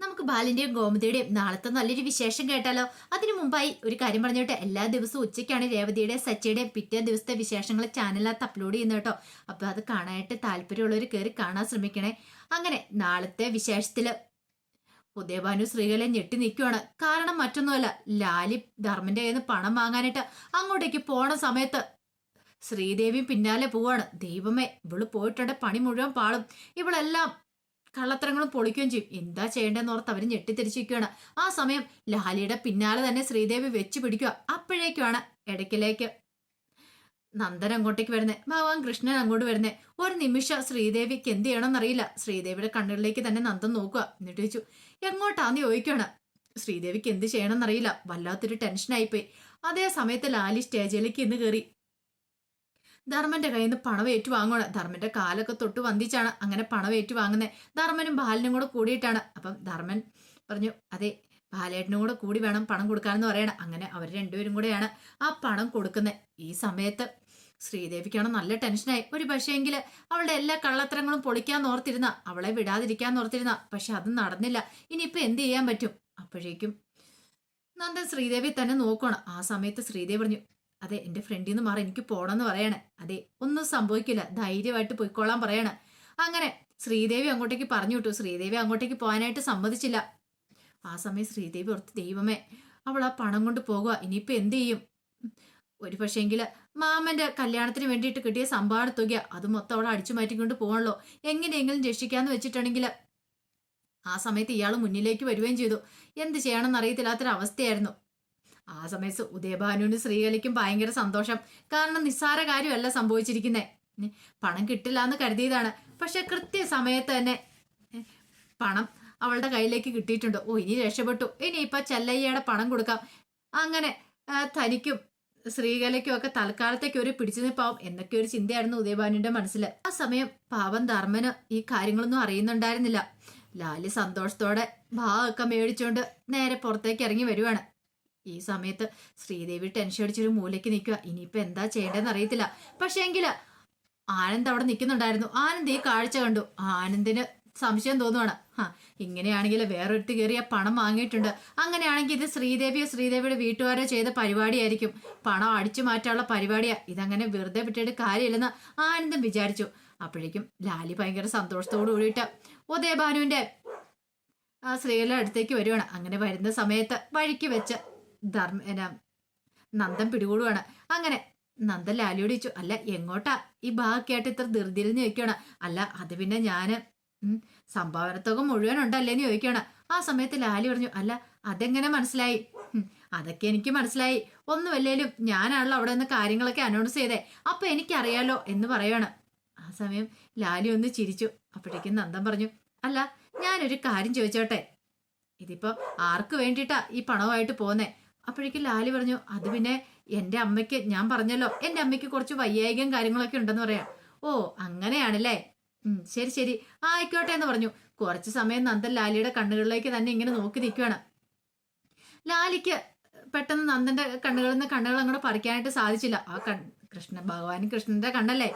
നമുക്ക് ബാലിന്റെയും ഗോമതിയുടെയും നാളത്തെ നല്ലൊരു വിശേഷം കേട്ടാലോ? അതിനു മുമ്പായി ഒരു കാര്യം പറഞ്ഞോട്ടെ. എല്ലാ ദിവസവും ഉച്ചയ്ക്കാണ് രേവതിയുടെ സച്ചിയുടെയും പിറ്റേ ദിവസത്തെ വിശേഷങ്ങൾ ചാനലിനകത്ത് അപ്ലോഡ് ചെയ്യുന്നത് കേട്ടോ. അപ്പൊ അത് കാണാനായിട്ട് താല്പര്യമുള്ളവർ കയറി കാണാൻ ശ്രമിക്കണേ. അങ്ങനെ നാളത്തെ വിശേഷത്തിൽ ഉദയഭാനു സ്ത്രീകളെ ഞെട്ടി നിൽക്കുവാണ് കാരണം മറ്റൊന്നുമല്ല ലാലി ധർമ്മന്റെ കയ്യിൽ നിന്ന് പണം വാങ്ങാനായിട്ട് അങ്ങോട്ടേക്ക് പോണ സമയത്ത് ശ്രീദേവിയും പിന്നാലെ പോവാണ്. ദൈവമേ ഇവൾ പോയിട്ടുണ്ട് പണി മുഴുവൻ പാളും. ഇവളെല്ലാം കള്ളത്തരങ്ങളും പൊളിക്കുകയും ചെയ്യും. എന്താ ചെയ്യേണ്ടതെന്ന് ഓർത്ത് അവർ ഞെട്ടിത്തിരിച്ചിരിക്കുകയാണ് ആ സമയം ലാലിയുടെ പിന്നാലെ തന്നെ ശ്രീദേവി വെച്ച് പിടിക്കുക. അപ്പോഴേക്കുമാണ് ഇടയ്ക്കിലേക്ക് നന്ദൻ അങ്ങോട്ടേക്ക് വരുന്നേ. ഭഗവാൻ കൃഷ്ണൻ അങ്ങോട്ട് വരുന്നേ. ഒരു നിമിഷം ശ്രീദേവിക്ക് എന്ത് ചെയ്യണമെന്നറിയില്ല. ശ്രീദേവിയുടെ കണ്ണുകളിലേക്ക് തന്നെ നന്ദൻ നോക്കുക. എന്നിട്ട് ചോദിച്ചു എങ്ങോട്ടാന്ന് ചോദിക്കുകയാണ്? ശ്രീദേവിക്ക് എന്ത് ചെയ്യണമെന്നറിയില്ല. വല്ലാത്തൊരു ടെൻഷനായിപ്പോയി. അതേ സമയത്ത് ലാലി സ്റ്റേജിലേക്ക് ഇന്ന് കയറി. ധർമ്മന്റെ കയ്യിൽ നിന്ന് പണം ഏറ്റുവാങ്ങുകയാണ് ധർമ്മന്റെ കാലൊക്കെ തൊട്ട് വന്ദിച്ചാണ് അങ്ങനെ പണം ഏറ്റുവാങ്ങുന്നത് ധർമ്മനും ബാലനും കൂടെ കൂടിയിട്ടാണ്. അപ്പം ധർമ്മൻ പറഞ്ഞു അതെ ബാലേട്ടനും കൂടെ കൂടി വേണം പണം കൊടുക്കാനെന്ന് പറയണം. അങ്ങനെ അവർ രണ്ടുപേരും കൂടെയാണ് ആ പണം കൊടുക്കുന്നത് ഈ സമയത്ത് ശ്രീദേവിക്കാണ് നല്ല ടെൻഷനായി. ഒരു പക്ഷേങ്കിൽ അവളുടെ എല്ലാ കള്ളത്തരങ്ങളും പൊളിക്കാൻ ഓർത്തിരുന്ന അവളെ വിടാതിരിക്കാൻ ഓർത്തിരുന്ന പക്ഷെ അത് നടന്നില്ല. ഇനിയിപ്പോൾ എന്ത് ചെയ്യാൻ പറ്റും? അപ്പോഴേക്കും നന്ദൻ ശ്രീദേവി തന്നെ നോക്കണം ആ സമയത്ത് ശ്രീദേവി പറഞ്ഞു അതെ എന്റെ ഫ്രണ്ടിൽ നിന്ന് മാറി എനിക്ക് പോണമെന്ന് പറയണേ. അതെ ഒന്നും സംഭവിക്കില്ല. ധൈര്യമായിട്ട് പോയിക്കോളാൻ പറയണേ. അങ്ങനെ ശ്രീദേവി അങ്ങോട്ടേക്ക് പറഞ്ഞു വിട്ടു. ശ്രീദേവി അങ്ങോട്ടേക്ക് പോകാനായിട്ട് സമ്മതിച്ചില്ല. ആ സമയം ശ്രീദേവി ഓർത്ത് ദൈവമേ അവൾ ആ പണം കൊണ്ട് പോകുക ഇനിയിപ്പോ എന്ത് ചെയ്യും? ഒരു പക്ഷേങ്കിൽ മാമന്റെ കല്യാണത്തിന് വേണ്ടിയിട്ട് കിട്ടിയ സംഭാവന തുക അത് മൊത്തം അവളെ അടിച്ചു മാറ്റിക്കൊണ്ട് പോകണല്ലോ എങ്ങനെയെങ്കിലും രക്ഷിക്കാന്ന് വെച്ചിട്ടുണ്ടെങ്കിൽ ആ സമയത്ത് ഇയാൾ മുന്നിലേക്ക് വരികയും ചെയ്തു. എന്ത് ചെയ്യണമെന്ന് അറിയത്തില്ലാത്തൊരവസ്ഥയായിരുന്നു. ആ സമയത്ത് ഉദയഭാനുവിന് ശ്രീകലയ്ക്കും ഭയങ്കര സന്തോഷം. കാരണം നിസ്സാര കാര്യമല്ല സംഭവിച്ചിരിക്കുന്നത് പണം കിട്ടില്ല എന്ന് കരുതിയതാണ്. പക്ഷെ കൃത്യ സമയത്ത് തന്നെ പണം അവളുടെ കയ്യിലേക്ക് കിട്ടിയിട്ടുണ്ട്. ഓ ഇനി രക്ഷപ്പെട്ടു. ഇനി ഇപ്പൊ ചെല്ലയ്യയുടെ പണം കൊടുക്കാം. അങ്ങനെ തനിക്കും ശ്രീകലയ്ക്കും ഒക്കെ തൽക്കാലത്തേക്ക് ഒരു പിടിച്ചു നിൽപ്പാവും എന്നൊക്കെ ഒരു ചിന്തയായിരുന്നു ഉദയഭാനുവിന്റെ മനസ്സിൽ ആ സമയം പാവം ധർമ്മന് ഈ കാര്യങ്ങളൊന്നും അറിയുന്നുണ്ടായിരുന്നില്ല. ലാലി സന്തോഷത്തോടെ ഭാഗമൊക്കെ മേടിച്ചുകൊണ്ട് നേരെ പുറത്തേക്ക് ഇറങ്ങി വരുവാണ്. ഈ സമയത്ത് ശ്രീദേവി ടെൻഷൻ അടിച്ചൊരു മൂലയ്ക്ക് നിൽക്കുക ഇനിയിപ്പോ എന്താ ചെയ്യേണ്ടതെന്ന് അറിയത്തില്ല. പക്ഷേ എങ്കിൽ ആനന്ദ് അവിടെ നിൽക്കുന്നുണ്ടായിരുന്നു. ആനന്ദ് ഈ കാഴ്ച കണ്ടു. ആനന്ദിന് സംശയം തോന്നുവാണ്. ആ ഇങ്ങനെയാണെങ്കിൽ വേറൊരുത്തി കയറിയ പണം വാങ്ങിയിട്ടുണ്ട്. അങ്ങനെയാണെങ്കിൽ ഇത് ശ്രീദേവിയോ ശ്രീദേവിയുടെ വീട്ടുകാരോ ചെയ്ത പരിപാടിയായിരിക്കും. പണം അടിച്ചു മാറ്റാനുള്ള പരിപാടിയാ. ഇതങ്ങനെ വെറുതെ വിട്ടിട്ട് കാര്യമില്ലെന്ന് ആനന്ദം വിചാരിച്ചു. അപ്പോഴേക്കും ലാലി ഭയങ്കര സന്തോഷത്തോടു കൂടിയിട്ട് ഉദയഭാനുവിന്റെ ആ സ്ത്രീകളുടെ അടുത്തേക്ക് വരുവാണ്. അങ്ങനെ വരുന്ന സമയത്ത് വഴിക്ക് വെച്ച് ധർമ്മ നന്ദൻ പിടികൂടുവാണ്. അങ്ങനെ നന്ദൻ ലാലിയോട് ചോദിച്ചു അല്ല എങ്ങോട്ടാ? ഈ ഭാഗമായിട്ട് ഇത്ര ധൃതിരിഞ്ഞ് ചോദിക്കുകയാണ് അല്ല അത് പിന്നെ ഞാൻ സംഭാവനത്തൊക്കെ സംഭാവനത്തുക മുഴുവൻ ഉണ്ടല്ലേന്ന് ചോദിക്കുകയാണ് ആ സമയത്ത് ലാലി പറഞ്ഞു അല്ല അതെങ്ങനെ മനസ്സിലായി? അതൊക്കെ എനിക്ക് മനസ്സിലായി. ഒന്നുമല്ലേലും ഞാനാണല്ലോ അവിടെ നിന്ന് കാര്യങ്ങളൊക്കെ അനൗൺസ് ചെയ്തേ. അപ്പൊ എനിക്കറിയാലോ എന്ന് പറയാണ് ആ സമയം ലാലി ഒന്ന് ചിരിച്ചു. അപ്പോഴേക്കും നന്ദൻ പറഞ്ഞു അല്ല ഞാനൊരു കാര്യം ചോദിച്ചോട്ടെ. ഇതിപ്പോ ആർക്ക് വേണ്ടിയിട്ടാ ഈ പണവുമായിട്ട് പോന്നേ അപ്പോഴേക്കും ലാലി പറഞ്ഞു അത് പിന്നെ എന്റെ അമ്മയ്ക്ക് ഞാൻ പറഞ്ഞല്ലോ എന്റെ അമ്മയ്ക്ക് കുറച്ച് വയ്യായികം കാര്യങ്ങളൊക്കെ ഉണ്ടെന്ന് പറയാം. ഓ അങ്ങനെയാണല്ലേ? ശരി ശരി ശരി ആയിക്കോട്ടെ എന്ന് പറഞ്ഞു. കുറച്ച് സമയം നന്ദൻ ലാലിയുടെ കണ്ണുകളിലേക്ക് തന്നെ ഇങ്ങനെ നോക്കി നിൽക്കുകയാണ്. ലാലിക്ക് പെട്ടെന്ന് നന്ദന്റെ കണ്ണുകളിൽ നിന്ന് കണ്ണുകൾ അങ്ങോട്ട് പറിക്കാനായിട്ട് സാധിച്ചില്ല. ആ കൺ കൃഷ്ണ ഭഗവാൻ കൃഷ്ണന്റെ കണ്ണല്ലേ?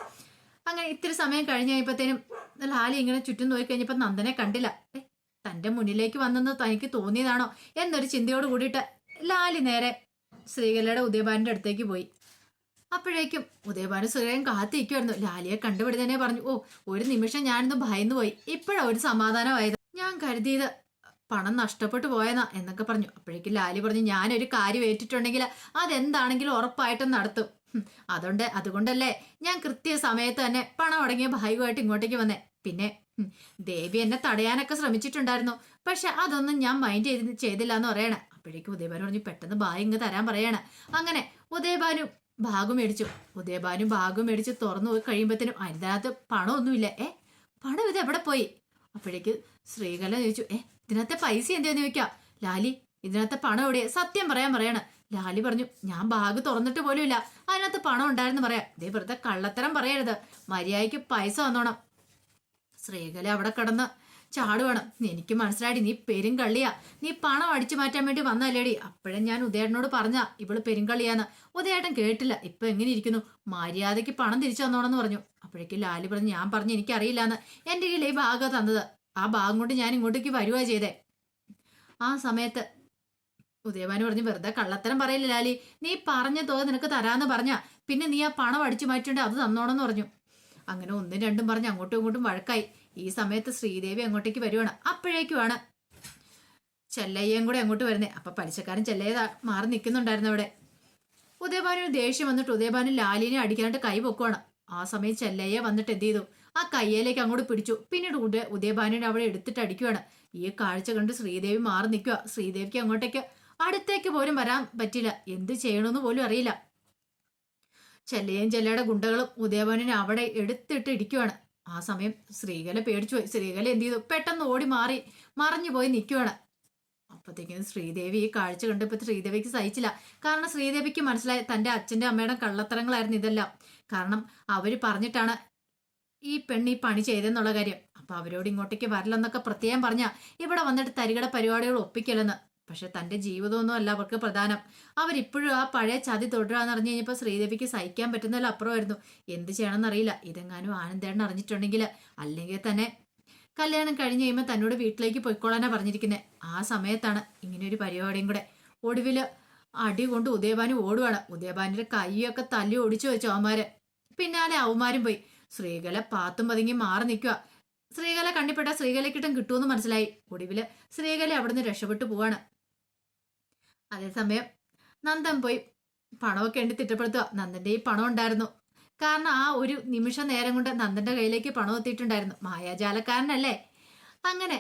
അങ്ങനെ ഇത്തിരി സമയം കഴിഞ്ഞ് കഴിയുമ്പോഴത്തേനും ലാലി ഇങ്ങനെ ചുറ്റും നോക്കി കഴിഞ്ഞപ്പോൾ നന്ദനെ കണ്ടില്ല. ഏ, തന്റെ മുന്നിലേക്ക് വന്നെന്ന് തനിക്ക് തോന്നിയതാണോ? എന്നൊരു ചിന്തയോട് കൂടിയിട്ട് ലാലി നേരെ ശ്രീകലയുടെ ഉദയഭാനിന്റെ അടുത്തേക്ക് പോയി. അപ്പോഴേക്കും ഉദയഭാനു ശ്രീകലയും കാത്തിരിക്കുമായിരുന്നു ലാലിയെ കണ്ടുപിടിച്ചതന്നെ പറഞ്ഞു. ഓ ഒരു നിമിഷം ഞാനിന്ന് ഭയന്നു പോയി. ഇപ്പോഴാ ഒരു സമാധാനമായത്. ഞാൻ കരുതിയത് പണം നഷ്ടപ്പെട്ടു പോയെന്നാ എന്നൊക്കെ പറഞ്ഞു. അപ്പോഴേക്കും ലാലി പറഞ്ഞു ഞാനൊരു കാര്യം ഏറ്റിട്ടുണ്ടെങ്കിൽ അതെന്താണെങ്കിലും ഉറപ്പായിട്ടും നടത്തും. അതുകൊണ്ട് അതുകൊണ്ടല്ലേ ഞാൻ കൃത്യ സമയത്ത് തന്നെ പണം അടങ്ങിയ ഭാഗമായിട്ട് ഇങ്ങോട്ടേക്ക് വന്നേ. പിന്നെ ദേവി എന്നെ തടയാനൊക്കെ ശ്രമിച്ചിട്ടുണ്ടായിരുന്നു. പക്ഷെ അതൊന്നും ഞാൻ മൈൻഡ് ചെയ്ത് ചെയ്തില്ല എന്ന് പറയണ. അപ്പോഴേക്കും ഉദയഭാനു പറഞ്ഞു പെട്ടെന്ന് ബാഗ് ഇങ്ങ് തരാൻ പറയാണ്. അങ്ങനെ ഉദയഭാനു ഭാഗം മേടിച്ചു. ഉദയഭാനു ഭാഗം മേടിച്ച് തുറന്നു പോയി കഴിയുമ്പോഴത്തേനും അതിനകത്ത് പണമൊന്നുമില്ല. ഏ പണം ഇത് എവിടെ പോയി? അപ്പോഴേക്ക് ശ്രീകല ചോദിച്ചു ഏ ഇതിനകത്തെ പൈസ എന്തെന്ന് ചോദിക്കാം? ലാലി ഇതിനകത്തെ പണം എവിടെ സത്യം പറയാൻ പറയാണ്. ലാലി പറഞ്ഞു ഞാൻ ബാഗ് തുറന്നിട്ട് പോലും ഇല്ല അതിനകത്ത് പണം ഉണ്ടായിരുന്നു പറയാം. ഇതേ വെറുതെ കള്ളത്തരം പറയരുത്. മര്യാദയ്ക്ക് പൈസ വന്നോണം ശ്രീകല അവിടെ കിടന്ന് ചാടുവാണ്. എനിക്ക് മനസ്സിലായി നീ പെരുങ്കള്ളിയാ. നീ പണം അടിച്ചു മാറ്റാൻ വേണ്ടി വന്നല്ലേടി. അപ്പോഴും ഞാൻ ഉദയേട്ടനോട് പറഞ്ഞ ഇവൾ പെരുങ്കള്ളിയാന്ന്. ഉദയേട്ടൻ കേട്ടില്ല. ഇപ്പൊ എങ്ങനെ ഇരിക്കുന്നു മര്യാദയ്ക്ക് പണം തിരിച്ചു തന്നോണെന്ന് പറഞ്ഞു. അപ്പോഴേക്കും ലാലി പറഞ്ഞു ഞാൻ പറഞ്ഞു എനിക്കറിയില്ലാന്ന്. എന്റെ കയ്യിൽ ഈ ഭാഗം തന്നത്. ആ ഭാഗം കൊണ്ട് ഞാൻ ഇങ്ങോട്ടേക്ക് വരുവാ ചെയ്തേ. ആ സമയത്ത് ഉദയഭാനു പറഞ്ഞു വെറുതെ കള്ളത്തരം പറയില്ല ലാലി. നീ പറഞ്ഞ തുക നിനക്ക് തരാന്ന് പറഞ്ഞ. പിന്നെ നീ ആ പണം അടിച്ചു മാറ്റിണ്ട് അത് തന്നോണെന്ന് പറഞ്ഞു. അങ്ങനെ ഒന്നും രണ്ടും പറഞ്ഞ് അങ്ങോട്ടും ഇങ്ങോട്ടും വഴക്കായി. ഈ സമയത്ത് ശ്രീദേവി അങ്ങോട്ടേക്ക് വരുവാണ്. അപ്പോഴേക്കുമാണ് ചെല്ലയ്യയും കൂടെ അങ്ങോട്ട് വരുന്നേ. അപ്പൊ പലിശക്കാരൻ ചെല്ലയ്യ മാറി നിൽക്കുന്നുണ്ടായിരുന്നു അവിടെ. ഉദയഭാനു ദേഷ്യം വന്നിട്ട് ഉദയഭാനു ലാലിനെ അടിക്കാനായിട്ട് കൈ പൊക്കുവാണ്. ആ സമയം ചെല്ലയ്യ വന്നിട്ട് എന്ത് ചെയ്തു? ആ കയ്യിലേക്ക് അങ്ങോട്ട് പിടിച്ചു. പിന്നീട് ഉദയ ഉദയഭാനുവിനെ അവിടെ എടുത്തിട്ട് അടിക്കുവാണ്. ഈ കാഴ്ച കണ്ട് ശ്രീദേവി മാറി നിൽക്കുക ശ്രീദേവിക്ക് അങ്ങോട്ടേക്ക് അടുത്തേക്ക് പോലും വരാൻ പറ്റില്ല. എന്ത് ചെയ്യണമെന്ന് പോലും അറിയില്ല. ചെല്ലയും ചെല്ലയുടെ ഗുണ്ടകളും ഉദയഭാനുവിനെ അവിടെ എടുത്തിട്ട് ഇടിക്കുവാണ്. ആ സമയം ശ്രീകല പേടിച്ചു പോയി. ശ്രീകല എന്ത് ചെയ്തു? പെട്ടെന്ന് ഓടി മാറി മറിഞ്ഞു പോയി നിൽക്കുവാണ് അപ്പത്തേക്കും ശ്രീദേവി ഈ കാഴ്ച കണ്ടപ്പോൾ ശ്രീദേവിക്ക് സഹിച്ചില്ല. കാരണം ശ്രീദേവിക്ക് മനസ്സിലായി തന്റെ അച്ഛന്റെ അമ്മയുടെ കള്ളത്തരങ്ങളായിരുന്നു ഇതെല്ലാം. കാരണം അവർ പറഞ്ഞിട്ടാണ് ഈ പെണ്ണ് ഈ പണി ചെയ്തെന്നുള്ള കാര്യം. അപ്പൊ അവരോട് ഇങ്ങോട്ടേക്ക് വരില്ലെന്നൊക്കെ പ്രത്യേകം പറഞ്ഞ. ഇവിടെ വന്നിട്ട് തരികട പരിപാടികൾ ഒപ്പിക്കലെന്ന്. പക്ഷെ തന്റെ ജീവിതമൊന്നും അല്ല അവർക്ക് പ്രധാനം. അവരിപ്പോഴും ആ പഴയ ചതി തുടരാന്ന് അറിഞ്ഞു കഴിഞ്ഞപ്പോൾ ശ്രീദേവിക്ക് സഹിക്കാൻ പറ്റുന്നതിൽ അപ്പുറമായിരുന്നു. എന്ത് ചെയ്യണമെന്നറിയില്ല. ഇതെങ്ങാനും ആനന്ദേണ്ണ അറിഞ്ഞിട്ടുണ്ടെങ്കിൽ അല്ലെങ്കിൽ തന്നെ കല്യാണം കഴിഞ്ഞ് കഴിയുമ്പോൾ തന്നോട് വീട്ടിലേക്ക് പോയിക്കോളാനാ പറഞ്ഞിരിക്കുന്നത് ആ സമയത്താണ് ഇങ്ങനെ ഒരു പരിപാടിയും കൂടെ. ഒടുവിൽ അടി കൊണ്ട് ഉദയഭാനു ഓടുവാണ്. ഉദയഭാനിയുടെ കൈയൊക്കെ തല്ലി ഓടിച്ചു വെച്ചു അവന്മാര്. പിന്നാലെ അവന്മാരും പോയി. ശ്രീകല പാത്തും പതുങ്ങി മാറി നിൽക്കുക ശ്രീകല കണ്ണിപ്പെട്ട ശ്രീകലക്കിട്ടും കിട്ടുമെന്ന് മനസ്സിലായി. ഒടുവിൽ ശ്രീകല അവിടുന്ന് രക്ഷപ്പെട്ടു പോവാണ്. അതേസമയം നന്ദൻ പോയി പണമൊക്കെ എണ്ണി തിട്ടപ്പെടുത്തുക. നന്ദന്റെ ഈ പണം ഉണ്ടായിരുന്നു. കാരണം ആ ഒരു നിമിഷ നേരം കൊണ്ട് നന്ദന്റെ കയ്യിലേക്ക് പണം എത്തിയിട്ടുണ്ടായിരുന്നു. മായാജാലക്കാരനല്ലേ? അങ്ങനെ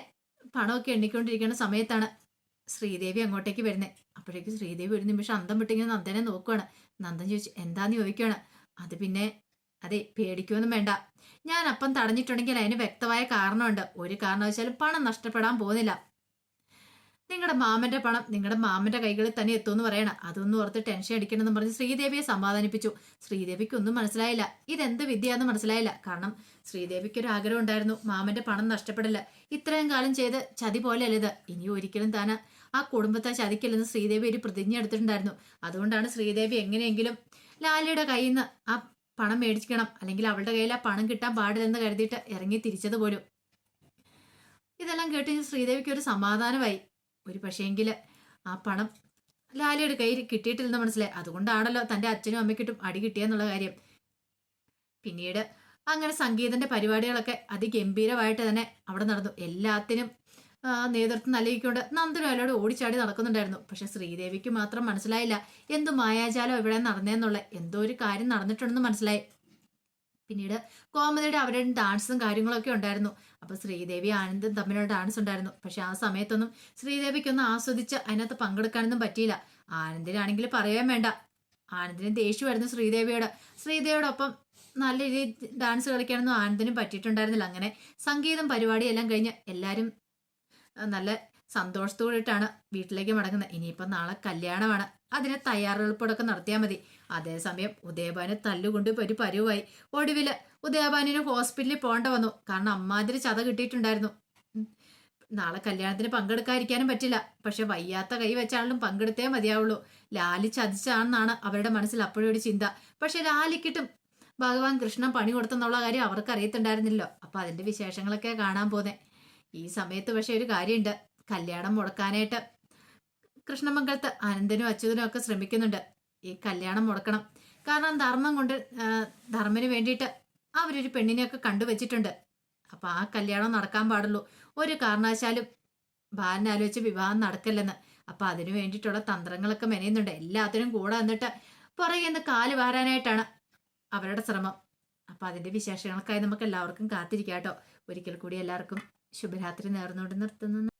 പണമൊക്കെ എണ്ണിക്കൊണ്ടിരിക്കുന്ന സമയത്താണ് ശ്രീദേവി അങ്ങോട്ടേക്ക് വരുന്നത് അപ്പോഴേക്കും ശ്രീദേവി ഒരു നിമിഷം അന്തം വിട്ടിങ്ങനെ നന്ദനെ നോക്കുകയാണ് നന്ദൻ ചോദിച്ചു എന്താന്ന് ചോദിക്കുവാണ്? അത് പിന്നെ അതെ പേടിക്കുമൊന്നും വേണ്ട. ഞാൻ അപ്പം തടഞ്ഞിട്ടുണ്ടെങ്കിൽ അതിന് വ്യക്തമായ കാരണമുണ്ട്. ഒരു കാരണവശാലും പണം നഷ്ടപ്പെടാൻ പോകുന്നില്ല. നിങ്ങളുടെ മാമന്റെ പണം നിങ്ങളുടെ മാമന്റെ കൈകളിൽ തന്നെ എത്തുമെന്ന് പറയണം. അതൊന്നും ഓർത്ത് ടെൻഷൻ അടിക്കണമെന്ന് പറഞ്ഞ് ശ്രീദേവിയെ സമാധാനിപ്പിച്ചു. ശ്രീദേവിക്ക് ഒന്നും മനസ്സിലായില്ല. ഇതെന്ത് വിദ്യയാന്ന് മനസ്സിലായില്ല. കാരണം ശ്രീദേവിക്ക് ഒരു ആഗ്രഹം ഉണ്ടായിരുന്നു. മാമന്റെ പണം നഷ്ടപ്പെടില്ല ഇത്രയും കാലം ചെയ്ത് ചതി പോലെയല്ല ഇത്. ഇനി ഒരിക്കലും താൻ ആ കുടുംബത്തെ ചതിക്കില്ലെന്ന് ശ്രീദേവി ഒരു പ്രതിജ്ഞ എടുത്തിട്ടുണ്ടായിരുന്നു. അതുകൊണ്ടാണ് ശ്രീദേവി എങ്ങനെയെങ്കിലും ലാലിയുടെ കയ്യിൽ നിന്ന് ആ പണം മേടിക്കണം. അല്ലെങ്കിൽ അവളുടെ കയ്യിൽ ആ പണം കിട്ടാൻ പാടില്ലെന്ന് കരുതിയിട്ട് ഇറങ്ങി തിരിച്ചത് പോലും. ഇതെല്ലാം കേട്ട് ശ്രീദേവിക്ക് ഒരു സമാധാനമായി. ഒരു പക്ഷേങ്കിൽ ആ പണം ലാലിയുടെ കയ്യിൽ കിട്ടിയിട്ടില്ലെന്ന് മനസ്സിലായി. അതുകൊണ്ടാണല്ലോ തന്റെ അച്ഛനും അമ്മയ്ക്കിട്ടും അടി കിട്ടിയെന്നുള്ള കാര്യം. പിന്നീട് അങ്ങനെ സംഗീതന്റെ പരിപാടികളൊക്കെ അതിഗംഭീരമായിട്ട് തന്നെ അവിടെ നടന്നു. എല്ലാത്തിനും നേതൃത്വം നൽകിക്കൊണ്ട് നന്ദനും അയാളോട് ഓടിച്ചാടി നടക്കുന്നുണ്ടായിരുന്നു. പക്ഷെ ശ്രീദേവിക്ക് മാത്രം മനസ്സിലായില്ല എന്തു മായാജാലം ഇവിടെ നടന്നേന്നുള്ള. എന്തോ ഒരു കാര്യം നടന്നിട്ടുണ്ടെന്ന് മനസ്സിലായി. പിന്നീട് കോമതിയുടെ അവരുടെ ഡാൻസും കാര്യങ്ങളൊക്കെ ഉണ്ടായിരുന്നു. അപ്പൊ ശ്രീദേവി ആനന്ദും തമ്മിലുള്ള ഡാൻസ് ഉണ്ടായിരുന്നു. പക്ഷെ ആ സമയത്തൊന്നും ശ്രീദേവിക്കൊന്നും ആസ്വദിച്ച് അതിനകത്ത് പങ്കെടുക്കാനൊന്നും പറ്റിയില്ല. ആനന്ദിനാണെങ്കിൽ പറയാൻ വേണ്ട. ആനന്ദിന് ദേഷ്യമായിരുന്നു ശ്രീദേവിയോട്. ശ്രീദേവിയോടൊപ്പം നല്ല രീതിയിൽ ഡാൻസ് കളിക്കാനൊന്നും ആനന്ദിനും പറ്റിയിട്ടുണ്ടായിരുന്നില്ല. അങ്ങനെ സംഗീതം പരിപാടിയെല്ലാം കഴിഞ്ഞ് എല്ലാവരും നല്ല സന്തോഷത്തോടിട്ടാണ് വീട്ടിലേക്ക് മടങ്ങുന്നത്. ഇനിയിപ്പം നാളെ കല്യാണമാണ്. അതിന് തയ്യാറെടുപ്പോടൊക്കെ നടത്തിയാൽ മതി. അതേസമയം ഉദയഭാന് തല്ലുകൊണ്ട് ഒരു പരുവായി. ഒടുവിൽ ഉദയഭാനിന് ഹോസ്പിറ്റലിൽ പോകേണ്ട വന്നു. കാരണം അമ്മാതിരി ചത കിട്ടിയിട്ടുണ്ടായിരുന്നു. നാളെ കല്യാണത്തിന് പങ്കെടുക്കാതിരിക്കാനും പറ്റില്ല. പക്ഷെ വയ്യാത്ത കൈ വെച്ചാലും പങ്കെടുത്തേ മതിയാവുള്ളൂ. ലാലി ചതിച്ചാണെന്നാണ് അവരുടെ മനസ്സിൽ അപ്പോഴും ഒരു ചിന്ത. പക്ഷെ ലാലിക്കിട്ടും. ഭഗവാൻ കൃഷ്ണൻ പണി കൊടുത്തെന്നുള്ള കാര്യം അവർക്ക് അറിയത്തുണ്ടായിരുന്നില്ലോ അപ്പൊ അതിന്റെ വിശേഷങ്ങളൊക്കെ കാണാൻ പോന്നെ. ഈ സമയത്ത് പക്ഷെ ഒരു കാര്യമുണ്ട്. കല്യാണം മുടക്കാനായിട്ട് കൃഷ്ണമംഗലത്ത് അനന്തനും അച്യുതനും ഒക്കെ ശ്രമിക്കുന്നുണ്ട്. ഈ കല്യാണം മുടക്കണം. കാരണം ധർമ്മം കൊണ്ട് ധർമ്മന് വേണ്ടിയിട്ട് അവരൊരു പെണ്ണിനെയൊക്കെ കണ്ടുവച്ചിട്ടുണ്ട്. അപ്പൊ ആ കല്യാണം നടക്കാൻ പാടുള്ളൂ. ഒരു കാരണവശാലും ബാലനെ ആലോചിച്ച് വിവാഹം നടക്കില്ലെന്ന്. അപ്പൊ അതിനു വേണ്ടിയിട്ടുള്ള തന്ത്രങ്ങളൊക്കെ മെനയുന്നുണ്ട്. എല്ലാത്തിനും കൂടെ വന്നിട്ട് പുറകെ കാൽ വാരാനായിട്ടാണ് അവരുടെ ശ്രമം. അപ്പൊ അതിന്റെ വിശേഷങ്ങൾക്കായി നമുക്ക് എല്ലാവർക്കും കാത്തിരിക്കാം കേട്ടോ ഒരിക്കൽ കൂടി എല്ലാവർക്കും ശുഭരാത്രി നേർന്നുകൊണ്ട് നിർത്തുന്നു.